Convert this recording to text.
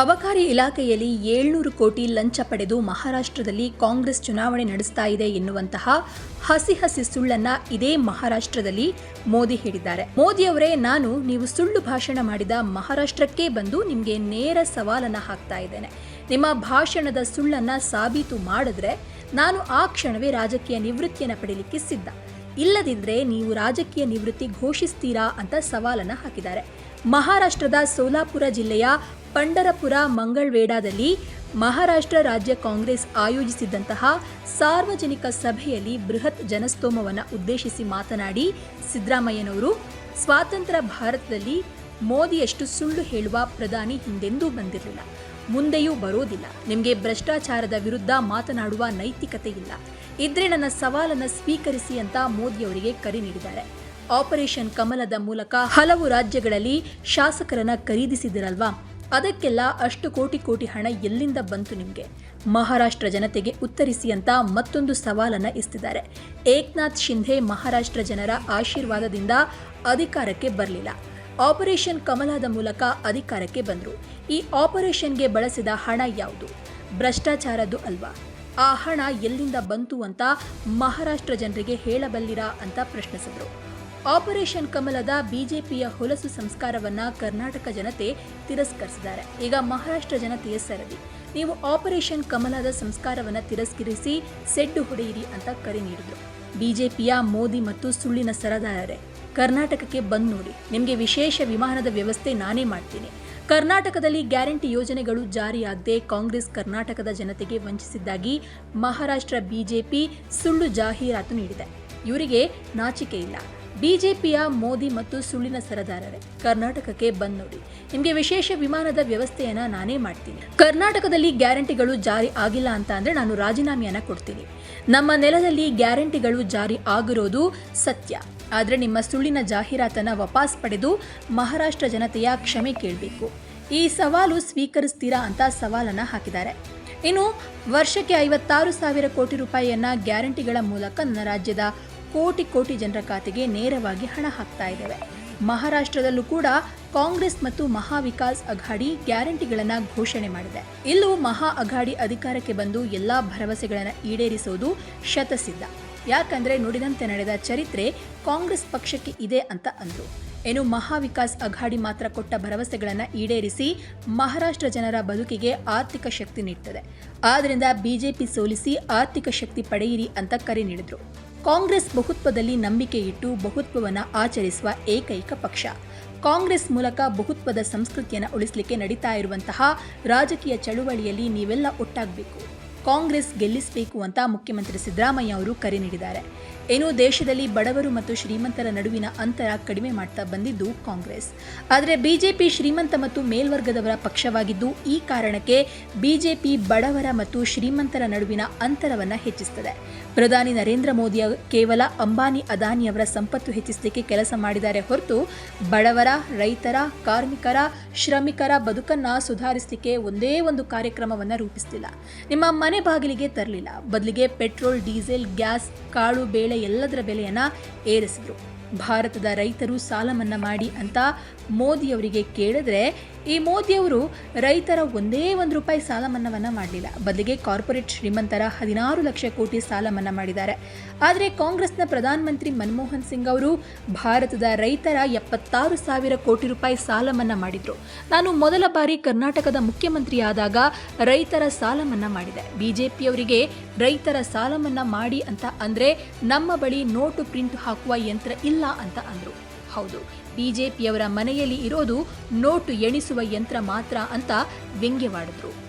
ಅಬಕಾರಿ ಇಲಾಖೆಯಲ್ಲಿ ಏಳ್ನೂರು ಕೋಟಿ ಲಂಚ ಪಡೆದು ಮಹಾರಾಷ್ಟ್ರದಲ್ಲಿ ಕಾಂಗ್ರೆಸ್ ಚುನಾವಣೆ ನಡೆಸ್ತಾ ಇದೆ ಎನ್ನುವಂತಹ ಹಸಿ ಹಸಿ ಸುಳ್ಳನ್ನ ಇದೇ ಮಹಾರಾಷ್ಟ್ರದಲ್ಲಿ ಮೋದಿ ಹೇಳಿದ್ದಾರೆ. ಮೋದಿಯವರೇ ನಾನು ನೀವು ಸುಳ್ಳು ಭಾಷಣ ಮಾಡಿದ ಮಹಾರಾಷ್ಟ್ರಕ್ಕೆ ಬಂದು ನಿಮಗೆ ನೇರ ಸವಾಲನ್ನ ಹಾಕ್ತಾ ಇದ್ದೇನೆ. ನಿಮ್ಮ ಭಾಷಣದ ಸುಳ್ಳನ್ನ ಸಾಬೀತು ಮಾಡಿದ್ರೆ ನಾನು ಆ ಕ್ಷಣವೇ ರಾಜಕೀಯ ನಿವೃತ್ತಿಯನ್ನು ಪಡೆಯಲಿಕ್ಕೆ ಸಿದ್ಧ. ಇಲ್ಲದಿದ್ರೆ ನೀವು ರಾಜಕೀಯ ನಿವೃತ್ತಿ ಘೋಷಿಸ್ತೀರಾ ಅಂತ ಸವಾಲನ್ನ ಹಾಕಿದ್ದಾರೆ. ಮಹಾರಾಷ್ಟ್ರದ ಸೋಲಾಪುರ ಜಿಲ್ಲೆಯ ಪಂಡರಪುರ ಮಂಗಳವೇಡಾದಲ್ಲಿ ಮಹಾರಾಷ್ಟ್ರ ರಾಜ್ಯ ಕಾಂಗ್ರೆಸ್ ಆಯೋಜಿಸಿದ್ದಂತಹ ಸಾರ್ವಜನಿಕ ಸಭೆಯಲ್ಲಿ ಬೃಹತ್ ಜನಸ್ತೋಮವನ್ನು ಉದ್ದೇಶಿಸಿ ಮಾತನಾಡಿ ಸಿದ್ದರಾಮಯ್ಯನವರು, ಸ್ವಾತಂತ್ರ್ಯ ಭಾರತದಲ್ಲಿ ಮೋದಿಯಷ್ಟು ಸುಳ್ಳು ಹೇಳುವ ಪ್ರಧಾನಿ ಹಿಂದೆಂದೂ ಬಂದಿರಲಿಲ್ಲ. ಮುಂದೆಯೂ ಬರೋದಿಲ್ಲ. ನಿಮಗೆ ಭ್ರಷ್ಟಾಚಾರದ ವಿರುದ್ಧ ಮಾತನಾಡುವ ನೈತಿಕತೆ ಇಲ್ಲ ಇದ್ರೆ ನನ್ನ ಸವಾಲನ್ನು ಸ್ವೀಕರಿಸಿ ಅಂತ ಮೋದಿ ಅವರಿಗೆ ಕರೆ ನೀಡಿದ್ದಾರೆ. ಆಪರೇಷನ್ ಕಮಲದ ಮೂಲಕ ಹಲವು ರಾಜ್ಯಗಳಲ್ಲಿ ಶಾಸಕರನ್ನ ಖರೀದಿಸಿದಿರಲ್ವಾ? ಅದಕ್ಕೆಲ್ಲ ಅಷ್ಟು ಕೋಟಿ ಕೋಟಿ ಹಣ ಎಲ್ಲಿಂದ ಬಂತು ನಿಮಗೆ? ಮಹಾರಾಷ್ಟ್ರ ಜನತೆಗೆ ಉತ್ತರಿಸಿ ಅಂತ ಮತ್ತೊಂದು ಸವಾಲನ್ನು ಇಸ್ತಿದ್ದಾರೆ ಏಕ್ನಾಥ್ ಶಿಂಧೆ ಮಹಾರಾಷ್ಟ್ರ ಜನರ ಆಶೀರ್ವಾದದಿಂದ ಅಧಿಕಾರಕ್ಕೆ ಬರಲಿಲ್ಲ. ಆಪರೇಷನ್ ಕಮಲದ ಮೂಲಕ ಅಧಿಕಾರಕ್ಕೆ ಬಂದರು. ಈ ಆಪರೇಷನ್ಗೆ ಬಳಸಿದ ಹಣ ಯಾವುದು? ಭ್ರಷ್ಟಾಚಾರದ್ದು ಅಲ್ವಾ? ಆ ಹಣ ಎಲ್ಲಿಂದ ಬಂತು ಅಂತ ಮಹಾರಾಷ್ಟ್ರ ಜನರಿಗೆ ಹೇಳಬಲ್ಲಿರಾ ಅಂತ ಪ್ರಶ್ನಿಸಿದರು. ಆಪರೇಷನ್ ಕಮಲದ ಬಿಜೆಪಿಯ ಹೊಲಸು ಸಂಸ್ಕಾರವನ್ನ ಕರ್ನಾಟಕ ಜನತೆ ತಿರಸ್ಕರಿಸಿದ್ದಾರೆ. ಈಗ ಮಹಾರಾಷ್ಟ್ರ ಜನತೆಯ ಸರದಿ. ನೀವು ಆಪರೇಷನ್ ಕಮಲದ ಸಂಸ್ಕಾರವನ್ನ ತಿರಸ್ಕರಿಸಿ ಸೆಡ್ಡು ಹೊಡೆಯಿರಿ ಅಂತ ಕರೆ ನೀಡಿದರು. ಬಿಜೆಪಿಯ ಮೋದಿ ಮತ್ತು ಸುಳ್ಳಿನ ಸರದಾರರೇ, ಕರ್ನಾಟಕಕ್ಕೆ ಬಂದ್ ನೋಡಿ. ನಿಮಗೆ ವಿಶೇಷ ವಿಮಾನದ ವ್ಯವಸ್ಥೆ ನಾನೇ ಮಾಡ್ತೀನಿ. ಕರ್ನಾಟಕದಲ್ಲಿ ಗ್ಯಾರಂಟಿ ಯೋಜನೆಗಳು ಜಾರಿಯಾಗದೆ ಕಾಂಗ್ರೆಸ್ ಕರ್ನಾಟಕದ ಜನತೆಗೆ ವಂಚಿಸಿದ್ದಾಗಿ ಮಹಾರಾಷ್ಟ್ರ ಬಿಜೆಪಿ ಸುಳ್ಳು ಜಾಹೀರಾತು ನೀಡಿದೆ. ಇವರಿಗೆ ನಾಚಿಕೆ ಇಲ್ಲ. ಬಿಜೆಪಿಯ ಮೋದಿ ಮತ್ತು ಸುಳ್ಳಿನ ಸರದಾರರೇ, ಕರ್ನಾಟಕಕ್ಕೆ ಬಂದ್ ನೋಡಿ. ನಿಮಗೆ ವಿಶೇಷ ವಿಮಾನದ ವ್ಯವಸ್ಥೆಯನ್ನ ನಾನೇ ಮಾಡ್ತೀನಿ. ಕರ್ನಾಟಕದಲ್ಲಿ ಗ್ಯಾರಂಟಿಗಳು ಜಾರಿ ಆಗಿಲ್ಲ ಅಂತ ಅಂದ್ರೆ ನಾನು ರಾಜೀನಾಮೆಯನ್ನ ಕೊಡ್ತೀನಿ. ನಮ್ಮ ನೆಲದಲ್ಲಿ ಗ್ಯಾರಂಟಿಗಳು ಜಾರಿ ಆಗಿರೋದು ಸತ್ಯ. ಆದರೆ ನಿಮ್ಮ ಸುಳ್ಳಿನ ಜಾಹೀರಾತನ್ನ ವಾಪಸ್ ಪಡೆದು ಮಹಾರಾಷ್ಟ್ರ ಜನತೆಯ ಕ್ಷಮೆ ಕೇಳಬೇಕು. ಈ ಸವಾಲು ಸ್ವೀಕರಿಸ್ತೀರಾ ಅಂತ ಸವಾಲನ್ನ ಹಾಕಿದ್ದಾರೆ. ಇನ್ನು ವರ್ಷಕ್ಕೆ ಐವತ್ತಾರು ಸಾವಿರ ಕೋಟಿ ರೂಪಾಯಿಯನ್ನ ಗ್ಯಾರಂಟಿಗಳ ಮೂಲಕ ನನ್ನ ರಾಜ್ಯದ ಕೋಟಿ ಕೋಟಿ ಜನರ ಖಾತೆಗೆ ನೇರವಾಗಿ ಹಣ ಹಾಕ್ತಾ ಇದ್ದಾವೆ. ಮಹಾರಾಷ್ಟ್ರದಲ್ಲೂ ಕೂಡ ಕಾಂಗ್ರೆಸ್ ಮತ್ತು ಮಹಾ ವಿಕಾಸ್ ಅಘಾಡಿ ಗ್ಯಾರಂಟಿಗಳನ್ನ ಘೋಷಣೆ ಮಾಡಿದೆ. ಇಲ್ಲೂ ಮಹಾ ಅಘಾಡಿ ಅಧಿಕಾರಕ್ಕೆ ಬಂದು ಎಲ್ಲಾ ಭರವಸೆಗಳನ್ನು ಈಡೇರಿಸೋದು ಶತಸಿದ್ಧ. ಯಾಕಂದ್ರೆ ನುಡಿದಂತೆ ನಡೆದ ಚರಿತ್ರೆ ಕಾಂಗ್ರೆಸ್ ಪಕ್ಷಕ್ಕೆ ಇದೆ ಅಂತ ಅಂದ್ರು. ಏನು ಮಹಾವಿಕಾಸ್ ಅಘಾಡಿ ಮಾತ್ರ ಕೊಟ್ಟ ಭರವಸೆಗಳನ್ನು ಈಡೇರಿಸಿ ಮಹಾರಾಷ್ಟ್ರ ಜನರ ಬದುಕಿಗೆ ಆರ್ಥಿಕ ಶಕ್ತಿ ನೀಡ್ತದೆ. ಆದ್ದರಿಂದ ಬಿಜೆಪಿ ಸೋಲಿಸಿ ಆರ್ಥಿಕ ಶಕ್ತಿ ಪಡೆಯಿರಿ ಅಂತ ಕರೆ ನೀಡಿದ್ರು. ಕಾಂಗ್ರೆಸ್ ಬಹುತ್ವದಲ್ಲಿ ನಂಬಿಕೆ ಇಟ್ಟು ಬಹುತ್ವವನ್ನು ಆಚರಿಸುವ ಏಕೈಕ ಪಕ್ಷ. ಕಾಂಗ್ರೆಸ್ ಮೂಲಕ ಬಹುತ್ವದ ಸಂಸ್ಕೃತಿಯನ್ನು ಉಳಿಸಲಿಕ್ಕೆ ನಡೀತಾ ಇರುವಂತಹ ರಾಜಕೀಯ ಚಳುವಳಿಯಲ್ಲಿ ನೀವೆಲ್ಲ ಒಟ್ಟಾಗಬೇಕು. ಕಾಂಗ್ರೆಸ್ ಗೆಲ್ಲಿಸಬೇಕು ಅಂತ ಮುಖ್ಯಮಂತ್ರಿ ಸಿದ್ದರಾಮಯ್ಯ ಅವರು ಕರೆ ನೀಡಿದ್ದಾರೆ. ಏನು ದೇಶದಲ್ಲಿ ಬಡವರು ಮತ್ತು ಶ್ರೀಮಂತರ ನಡುವಿನ ಅಂತರ ಕಡಿಮೆ ಮಾಡ್ತಾ ಬಂದಿದ್ದು ಕಾಂಗ್ರೆಸ್. ಆದರೆ ಬಿಜೆಪಿ ಶ್ರೀಮಂತ ಮತ್ತು ಮೇಲ್ವರ್ಗದವರ ಪಕ್ಷವಾಗಿದ್ದು ಈ ಕಾರಣಕ್ಕೆ ಬಿಜೆಪಿ ಬಡವರ ಮತ್ತು ಶ್ರೀಮಂತರ ನಡುವಿನ ಅಂತರವನ್ನು ಹೆಚ್ಚಿಸುತ್ತದೆ ಪ್ರಧಾನಿ ನರೇಂದ್ರ ಮೋದಿ ಕೇವಲ ಅಂಬಾನಿ ಅದಾನಿ ಅವರ ಸಂಪತ್ತು ಹೆಚ್ಚಿಸಲಿಕ್ಕೆ ಕೆಲಸ ಮಾಡಿದ್ದಾರೆ ಹೊರತು ಬಡವರ, ರೈತರ, ಕಾರ್ಮಿಕರ, ಶ್ರಮಿಕರ ಬದುಕನ್ನ ಸುಧಾರಿಸಲಿಕ್ಕೆ ಒಂದೇ ಒಂದು ಕಾರ್ಯಕ್ರಮವನ್ನು ರೂಪಿಸಲಿಲ್ಲ. ನಿಮ್ಮ ಮನೆ ಬಾಗಿಲಿಗೆ ತರಲಿಲ್ಲ. ಬದಲಿಗೆ ಪೆಟ್ರೋಲ್, ಡೀಸೆಲ್, ಗ್ಯಾಸ್, ಕಾಳು, ಬೇಳೆ ಎಲ್ಲದರ ಬೆಲೆಯನ್ನ ಏರಿಸಿದ್ರು. ಭಾರತದ ರೈತರು ಸಾಲ ಮನ್ನಾ ಮಾಡಿ ಅಂತ ಮೋದಿಯವರಿಗೆ ಕೇಳಿದ್ರೆ ಈ ಮೋದಿಯವರು ರೈತರ ಒಂದೇ ಒಂದು ರೂಪಾಯಿ ಸಾಲ ಮನ್ನವನ್ನು ಮಾಡಲಿಲ್ಲ. ಬದಲಿಗೆ ಕಾರ್ಪೊರೇಟ್ ಶ್ರೀಮಂತರ ಹದಿನಾರು ಲಕ್ಷ ಕೋಟಿ ಸಾಲ ಮನ್ನಾ ಮಾಡಿದ್ದಾರೆ. ಆದರೆ ಕಾಂಗ್ರೆಸ್ನ ಪ್ರಧಾನಮಂತ್ರಿ ಮನಮೋಹನ್ ಸಿಂಗ್ ಅವರು ಭಾರತದ ರೈತರ ಎಪ್ಪತ್ತಾರು ಸಾವಿರ ಕೋಟಿ ರೂಪಾಯಿ ಸಾಲ ಮನ್ನಾ ಮಾಡಿದರು. ನಾನು ಮೊದಲ ಬಾರಿ ಕರ್ನಾಟಕದ ಮುಖ್ಯಮಂತ್ರಿಯಾದಾಗ ರೈತರ ಸಾಲ ಮನ್ನಾ ಮಾಡಿದೆ. ಬಿಜೆಪಿಯವರಿಗೆ ರೈತರ ಸಾಲ ಮನ್ನಾ ಮಾಡಿ ಅಂತ ಅಂದರೆ ನಮ್ಮ ಬಳಿ ನೋಟು ಪ್ರಿಂಟ್ ಹಾಕುವ ಯಂತ್ರ ಇಲ್ಲ ಅಂತ ಅಂದ್ರು. ಹೌದು. ಬಿಜೆಪಿಯವರ ಮನೆಯಲ್ಲಿ ಇರೋದು ನೋಟು ಎಣಿಸುವ ಯಂತ್ರ ಮಾತ್ರ ಅಂತ ವ್ಯಂಗ್ಯವಾಡಿದ್ರು.